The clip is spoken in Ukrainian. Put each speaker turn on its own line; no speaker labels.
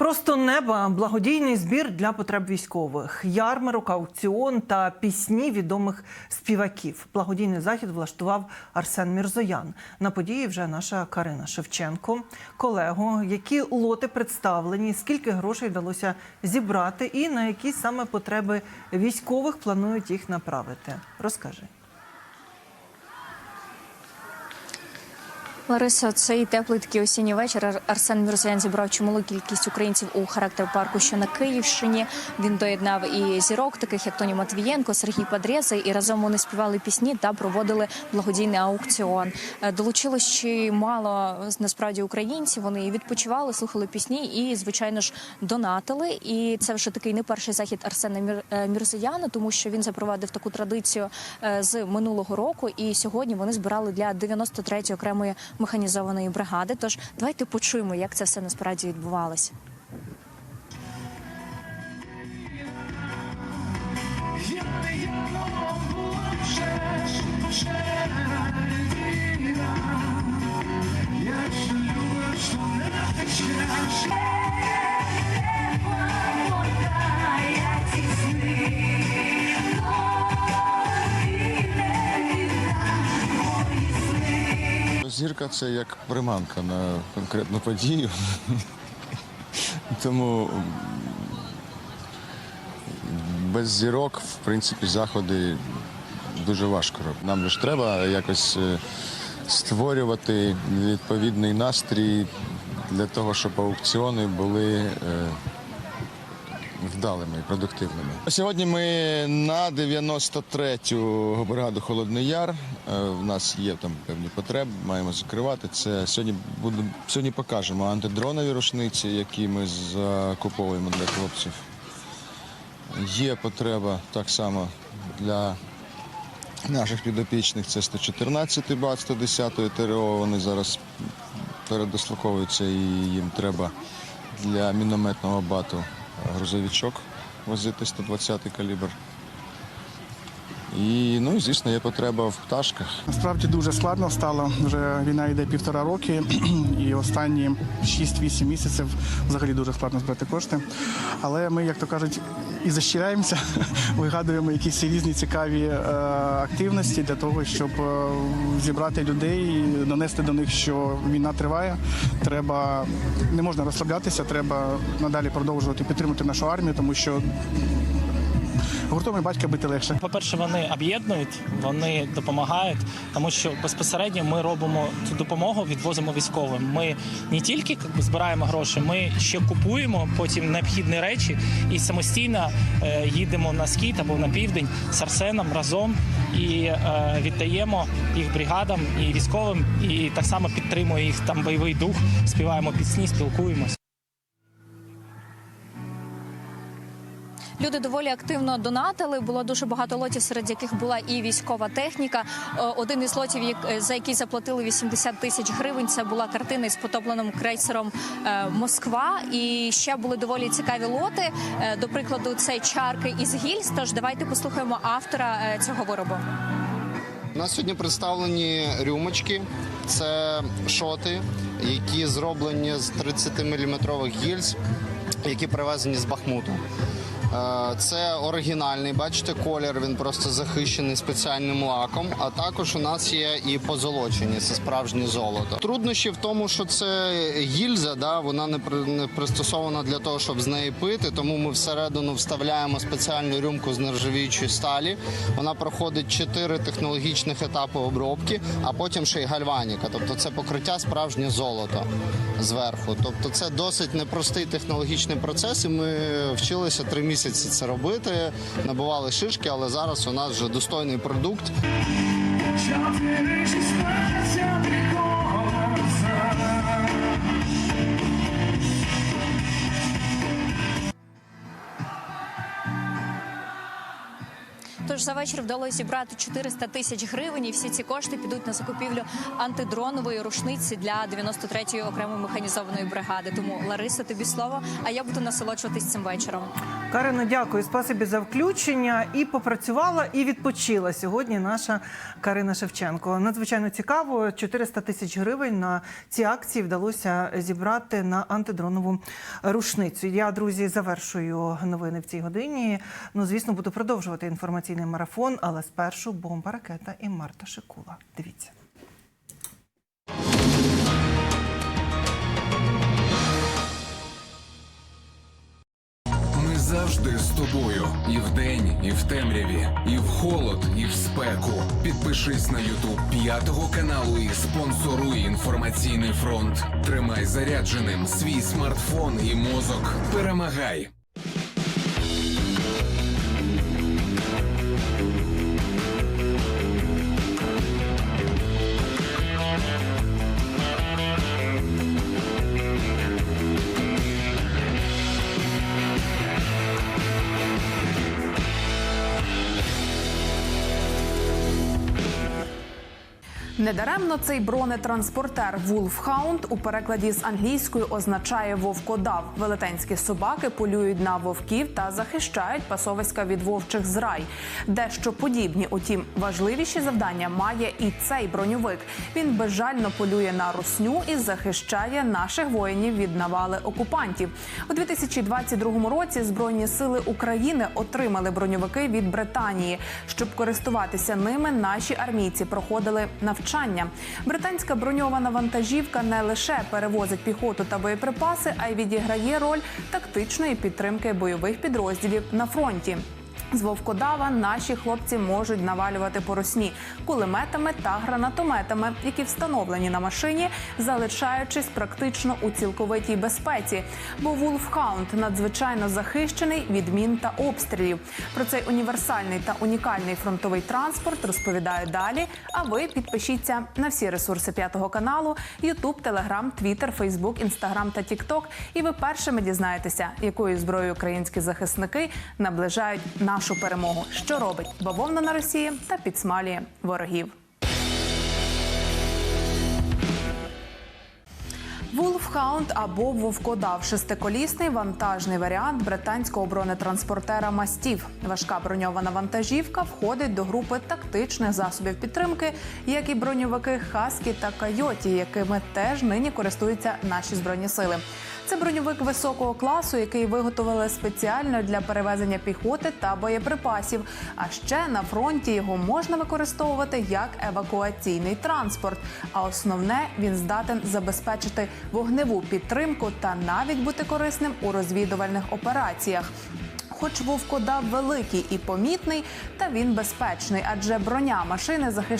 Просто неба благодійний збір для потреб військових, ярмарок, аукціон та пісні відомих співаків. Благодійний захід влаштував Арсен Мірзоян. На події вже наша Карина Шевченко. Колего, які лоти представлені, скільки грошей вдалося зібрати, і на які саме потреби військових планують їх направити. Розкажи.
Лариса, цей теплий такий осінній вечір. Ар- Арсен Мірзоян зібрав чималу кількість українців у характер парку, що на Київщині. Він доєднав і зірок, таких як Тоні Матвієнко, Сергій Падрєза, і разом вони співали пісні та проводили благодійний аукціон. Е, Долучилось чимало насправді українців. Вони відпочивали, слухали пісні і, звичайно ж, донатили. І це вже такий не перший захід Арсена е, Мірзояна, тому що він запровадив таку традицію е, з минулого року. І сьогодні вони збирали для 93-ї окремої механізованої бригади. Тож давайте почуємо, як це все насправді відбувалося.
Зірка це як приманка на конкретну подію. Тому без зірок, в принципі, заходи дуже важко робити. Нам ж треба якось е, створювати відповідний настрій для того, щоб аукціони були е, вдалими і продуктивними. Сьогодні ми на 93-ю бригаду Холодний Яр. Е, У нас є там певні потреби, маємо закривати. Це сьогодні будемо сьогодні покажемо антидронові рушниці, які ми закуповуємо для хлопців. Є потреба так само для наших підопічних. Це 114 бат, 110 ТРО. Вони зараз передислоковуються і їм треба для мінометного бату грузовичок возити 120 калібр. І, ну, звісно, є потреба в пташках.
Насправді дуже складно стало. Вже війна йде півтора роки, і останні 6-8 місяців взагалі дуже складно збирати кошти. Але ми, як то кажуть, і защиряємося, вигадуємо якісь різні цікаві е, активності для того, щоб е, зібрати людей і донести до них, що війна триває. Треба не можна розслаблятися, треба надалі продовжувати підтримувати нашу армію, тому що гуртом і батька бити легше.
По-перше, вони об'єднують, вони допомагають, тому що безпосередньо ми робимо цю допомогу, відвозимо військовим. Ми не тільки би, збираємо гроші, ми ще купуємо потім необхідні речі і самостійно е, їдемо на схід або на південь з Арсеном разом і е, віддаємо їх бригадам і військовим, і так само підтримуємо їх там бойовий дух, співаємо пісні, спілкуємося.
Люди доволі активно донатили. Було дуже багато лотів, серед яких була і військова техніка. Е, Один із лотів, е, за який заплатили 80 тисяч гривень, це була картина із потопленим крейсером е, Москва. І ще були доволі цікаві лоти. До прикладу, це чарки із гільз. Тож давайте послухаємо автора цього виробу.
У нас сьогодні представлені рюмочки. Це шоти, які зроблені з 30-мм гільз, які привезені з Бахмуту. Е, Це оригінальний, бачите, колір. Він просто захищений спеціальним лаком. А також у нас є і позолочені, це справжнє золото. Труднощі в тому, що це гільза, да, вона не не пристосована для того, щоб з неї пити. Тому ми всередину вставляємо спеціальну рюмку з нержавіючої сталі. Вона проходить чотири технологічних етапи обробки, а потім ще й гальваніка. Тобто це покриття справжнє золото зверху. Тобто це досить непростий технологічний процес, і ми вчилися три місяці це робити, набували шишки, але зараз у нас вже достойний продукт.
Тож за вечір вдалося зібрати 400 тисяч гривень, і всі ці кошти підуть на закупівлю антидронової рушниці для 93-ї окремої механізованої бригади. Тому Лариса, тобі слово. А я буду насолоджуватись цим вечором.
Карино, дякую. Спасибі за включення. І попрацювала, і відпочила сьогодні наша Карина Шевченко. Надзвичайно цікаво. 400 тисяч гривень на ці акції вдалося зібрати на антидронову рушницю. Я, друзі, завершую новини в цій годині. Ну, звісно, буду продовжувати інформаційний марафон, але спершу бомба, ракета і Марта Шикула. Дивіться.
Ми завжди з тобою і вдень, і в темряві, і в холод, і в спеку. Підпишись на Ютуб п'ятого каналу і спонсоруй інформаційний фронт. Тримай зарядженим свій смартфон і мозок. Перемагай!
Недаремно цей бронетранспортер Wolfhound у перекладі з англійської означає вовкодав. Велетенські собаки полюють на вовків та захищають пасовиська від вовчих зрай. Дещо подібні, утім, важливіші завдання має і цей броньовик. Він безжально полює на русню і захищає наших воїнів від навали окупантів. У 2022 році Збройні сили України отримали броньовики від Британії. Щоб користуватися ними, наші армійці проходили навчання. Британська броньована вантажівка не лише перевозить піхоту та боєприпаси, а й відіграє роль тактичної підтримки бойових підрозділів на фронті. З вовкодава наші хлопці можуть навалювати по русні кулеметами та гранатометами, які встановлені на машині, залишаючись практично у цілковитій безпеці. Бо Wolfhound надзвичайно захищений від мін та обстрілів. Про цей універсальний та унікальний фронтовий транспорт розповідаю далі. А ви підпишіться на всі ресурси п'ятого каналу: YouTube, Telegram, Twitter, Facebook, Instagram та TikTok. І ви першими дізнаєтеся, якою зброєю українські захисники наближають нашу перемогу, що робить бавовна на Росії та підсмалює ворогів. Wolfhound або Вовкодав шестиколісний вантажний варіант британського бронетранспортера Мастів. Важка броньована вантажівка входить до групи тактичних засобів підтримки, як і броньовики Хаскі та Кайоті, якими теж нині користуються наші збройні сили. Це броньовик високого класу, який виготовили спеціально для перевезення піхоти та боєприпасів. А ще на фронті його можна використовувати як евакуаційний транспорт. А основне він здатен забезпечити вогневу підтримку та навіть бути корисним у розвідувальних операціях. Хоч вовкодав великий і помітний, та він безпечний, адже броня машини захищає